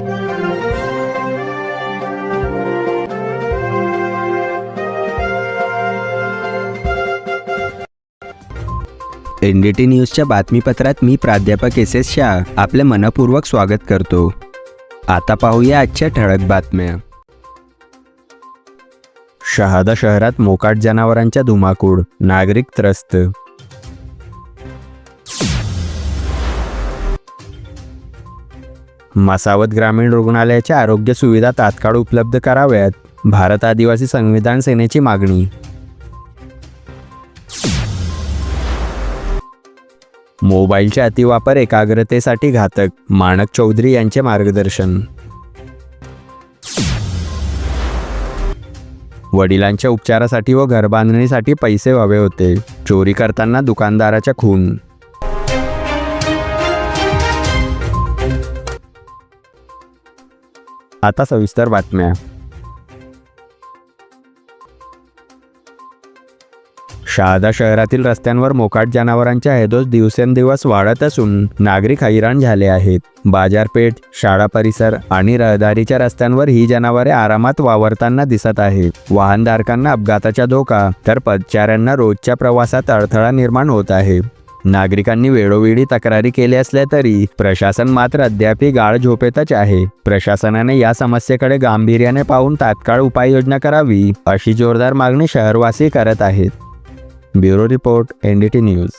N D T न्यूजच्या बातमीपत्रात मी प्राध्यापक S S Shah आपले मनपूर्वक स्वागत करतो. आता पाहूया आजच्या ठळक बातम्या. शहादा शहरात मोकाट जनावरांच्या धुमाकूळ नागरिक त्रस्त मसावत ग्रामीण रुग्णालयाच्या आरोग्य सुविधा तात्काळ उपलब्ध कराव्यात भारत आदिवासी संविधान सेनेची मागणी. मोबाईलचे अतिवापर एकाग्रतेसाठी घातक माणक चौधरी यांचे मार्गदर्शन. वडिलांच्या उपचारासाठी व घरबांधणीसाठी पैसे हवे होते चोरी करताना दुकानदाराच्या खून. आता सविस्तर बातम्या. शहादा शहरातील रस्त्यांवर मोकाट जनावरांच्या हैदोस दिवसेंदिवस वाढत असून नागरिक हैराण झाले आहेत. बाजारपेठ शाळा परिसर आणि रहदारीच्या रस्त्यांवर ही जनावरे आरामात वावरताना दिसत आहेत. वाहनधारकांना अपघाताचा धोका तर पदचाऱ्यांना रोजच्या प्रवासात अडथळा निर्माण होत आहे. नागरिकांनी वेळोवेळी तक्रारी केल्या असल्या तरी प्रशासन मात्र अद्यापही गाळ झोपेतच आहे. प्रशासनाने या समस्येकडे गांभीर्याने पाहून तात्काळ उपाययोजना करावी अशी जोरदार मागणी शहरवासी करत आहेत. Bureau report NDT news.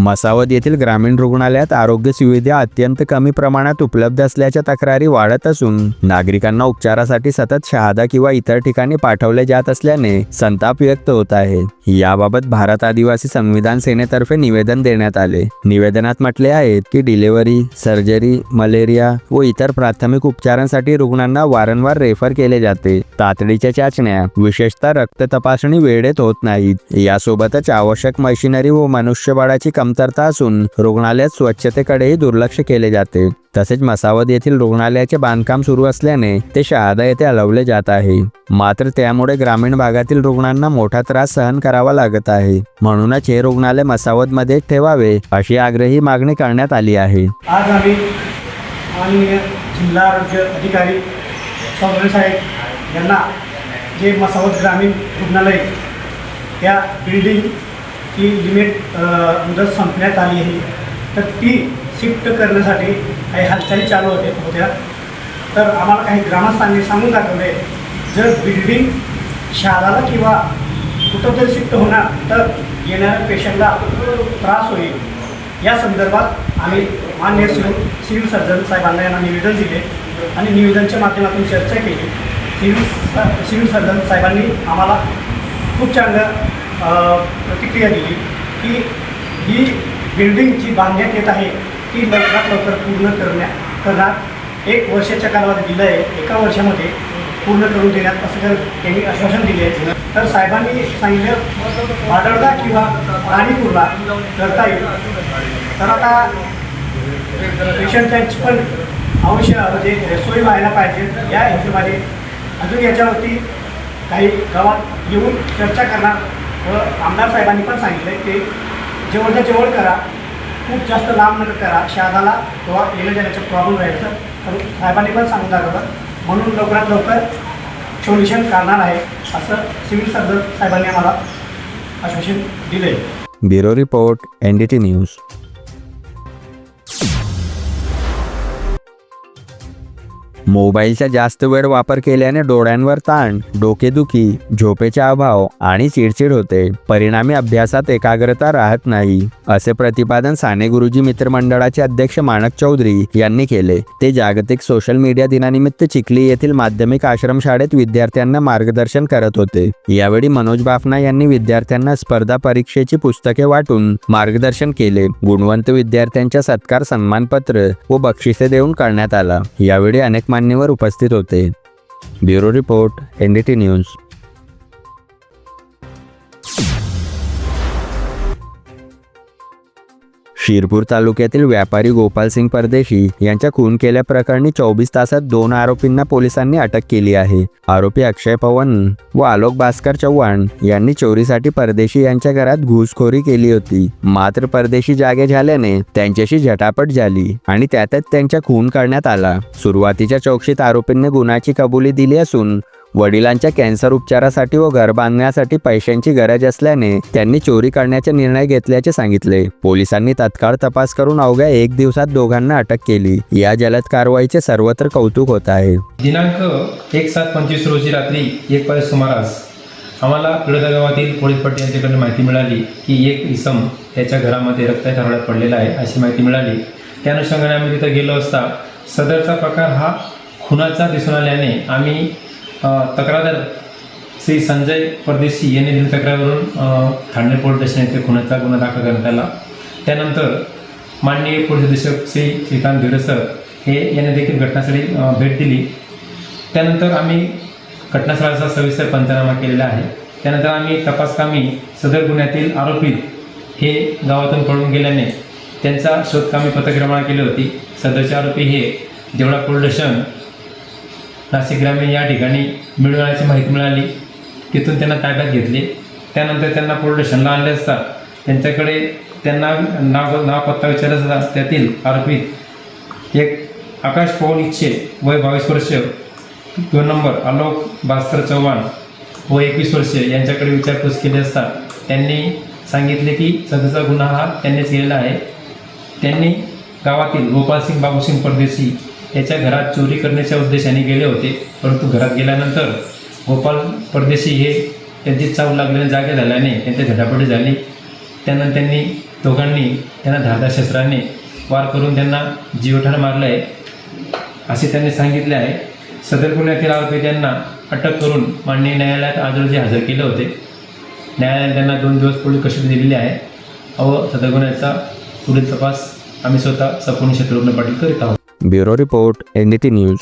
Masavad येथील ग्रामीण रुग्णालयात आरोग्य सुविधा अत्यंत कमी प्रमाणात उपलब्ध असल्याच्या तक्रारी वाढत असून नागरिकांना उपचारासाठी सतत शहादा किंवा इतर ठिकाणी पाठवले जात असल्याने संताप व्यक्त होत आहे. याबाबत भारत आदिवासी संविधान सेनेतर्फे निवेदन देण्यात आले. निवेदनात म्हटले आहेत की डिलिव्हरी सर्जरी मलेरिया व इतर प्राथमिक उपचारांसाठी रुग्णांना वारंवार रेफर केले जाते. तातडीच्या चाचण्या विशेषतः रक्त तपासणी वेळेत होत नाहीत. यासोबतच आवश्यक मशिनरी व मनुष्यबळाची कमतरता असून रुग्णालयात स्वच्छतेकडेही दुर्लक्ष केले जाते. तसेच मसावद येथील रुग्णालयाचे बांधकाम सुरू असल्याने ते शहादा येथे हलवले जात आहे. मात्र त्यामुळे ग्रामीण भागातील रुग्णांना मोठा त्रास सहन करावा लागत आहे. म्हणूनच हे रुग्णालय मसावदमध्ये ठेवावे अशी आग्रही मागणी करण्यात आली आहे. आज आम्ही माननीय जिल्हा आरोग्य अधिकारी साहेब यांना जे मसावद ग्रामीण रुग्णालय त्या ती लिमिट मुदत संपण्यात आली आहे. तर ती शिफ्ट करण्यासाठी काही हालचाली चालू होते होत्या. तर आम्हाला काही ग्रामस्थांनी सांगून दाखवले जर बिल्डिंग शहराला किंवा कुठं जर शिफ्ट होणार तर येणाऱ्या पेशंटला त्रास होईल. या संदर्भात आम्ही मान्य सिव्हिल सर्जन साहेबांना यांना निवेदन दिले आणि निवेदनच्या माध्यमातून चर्चा केली. सिव्हिल सिव्हिल सर्जन साहेबांनी आम्हाला खूप चांगलं प्रतिक्रिया दिली की ही बिल्डिंग जी बांधण्यात येत आहे ती लवकरात लवकर पूर्ण करण्या करणार. एक वर्षाच्या कालावधी दिलं आहे एका वर्षामध्ये पूर्ण करून देण्यात असं जर त्यांनी आश्वासन दिले आहे. तर साहेबांनी सांगितलं पाडळदा किंवा राणीपूरला करता येईल. तर आता पेशंटची पण अवश्य म्हणजे सोयी व्हायला पाहिजे. या हिशोबाने अजून याच्यावरती काही गावात येऊन चर्चा करणार. व आमदार साहेबांनी पण सांगितलं की जवळच्या जवळ करा खूप जास्त लांब नगर करा शहराला किंवा येणं जाण्याचा प्रॉब्लेम राहायचं. तर साहेबांनी पण सांगून दाखवलं. म्हणून लवकरात लवकर सोल्युशन करणार आहे असं सिव्हिल सर्जन साहेबांनी आम्हाला आश्वासन दिले ब्युरो रिपोर्ट एनडीटी न्यूज. मोबाईलचा जास्त वेळ वापर केल्याने डोळ्यांवर ताण डोकेदुखी झोपेचा अभाव आणि चिडचिड होते. परिणामी अभ्यासात एकाग्रता राहत नाही असे प्रतिपादन साने गुरुजी मित्रमंडळाचे अध्यक्ष माणक चौधरी यांनी केले. ते जागतिक सोशल मीडिया दिनानिमित्त चिखली येथील माध्यमिक आश्रमशाळेत विद्यार्थ्यांना मार्गदर्शन करत होते. यावेळी मनोज बाफना यांनी विद्यार्थ्यांना स्पर्धा परीक्षेची पुस्तके वाटून मार्गदर्शन केले. गुणवंत विद्यार्थ्यांच्या सत्कार सन्मानपत्र व बक्षिसे देऊन करण्यात आला. यावेळी अनेक मान्यवर उपस्थित होते. Bureau report N D T news. Shirpur तालुक्यातील व्यापारी गोपालसिंग परदेशी यांच्या खून केल्याप्रकरणी चोवीस तासात दोन आरोपींना पोलिसांनी अटक केली आहे. आरोपी अक्षय पवन व आलोक भास्कर चव्हाण यांनी चोरीसाठी परदेशी यांच्या घरात घुसखोरी केली होती. मात्र परदेशी जागे झाल्याने त्यांच्याशी झटापट झाली आणि त्यातच त्यांच्या खून करण्यात आला. सुरुवातीच्या चौकशीत आरोपींनी गुन्ह्याची कबुली दिली असून वडिलांच्या कॅन्सर उपचारासाठी व घर बांधण्यासाठी पैशांची गरज असल्याने त्यांनी चोरी करण्याचा निर्णय घेतल्याचे सांगितले. पोलिसांनी तत्काळ तपास करून अवघ्या एक दिवसात दोघांना अटक केली. या जलद कारवाईचे सर्वत्र कौतुक होत आहे. दिनांक एक सात पंचवीस रोजी रात्री एक वाजे सुमारास आम्हाला पिळदा गावातील पोलीस पट्टी यांच्याकडून माहिती मिळाली की एक इसम त्याच्या घरामध्ये रक्ताच्या हरड्यात पडलेला आहे अशी माहिती मिळाली. त्या अनुषंगाने आम्ही तिथं गेलो असता सदरचा प्रकार हा खुनाचा दिसून आल्याने आम्ही तक्रारदार श्री संजय परदेशी यांनी दिली तक्रारवरून ठाणे पोलीस स्टेशन येथे खुनाचा गुन्हा दाखल करण्यात आला. त्यानंतर माननीय पोलीस अधीक्षक श्री श्रीकांत धिरसर हे यांनी देखील घटनास्थळी भेट दिली. त्यानंतर आम्ही घटनास्थळाचा सविस्तर पंचनामा केलेला आहे. त्यानंतर आम्ही तपासकामी सदर गुन्ह्यातील आरोपी हे गावातून पळून गेल्याने त्यांचा शोधकामी पथक्रमणा केली होती. सदरचे आरोपी हे देवळा पोलीस स्टेशन नाशिक ग्रामीण या ठिकाणी मिळवण्याची माहिती मिळाली. तिथून त्यांना ताब्यात घेतले. त्यानंतर त्यांना पोलीस स्टेशनला आणले असता त्यांच्याकडे त्यांना नाव नाव पत्ता विचारत असता त्यातील आरोपीत एक आकाश पवन इच्छे वय बावीस वर्ष दोन नंबर आलोक भास्कर चव्हाण व एकवीस वर्ष यांच्याकडे विचारपूस केली असता त्यांनी सांगितले की सदरचा गुन्हा हा त्यांनीच केलेला आहे. त्यांनी गावातील गोपालसिंग बाबूसिंग परदेशी याच्या घरात चोरी करण्याच्या उद्देशाने गेले होते. परंतु घरात गेल्यानंतर गोपाल परदेशी हे त्यांची चाव लागलेल्या जागे झाल्याने त्यांच्या झटापटी झाली. त्यानंतर त्यांनी दोघांनी त्यांना धारदार शस्त्राने वार करून त्यांना जीवठार मारलं आहे. असे त्यांनी सांगितले आहे. सदर गुन्ह्यातील आरोपी त्यांना अटक करून माननीय न्यायालयात आज रोजी हजर केले होते. न्यायालयाने त्यांना दोन दिवस पोलीस कस्टडी दिलेली आहे. व सदर गुन्ह्याचा पुढील तपास आम्ही स्वतः सपूर्ण शत्रुघ्न पाटील करीत आहोत. Bureau report N D T news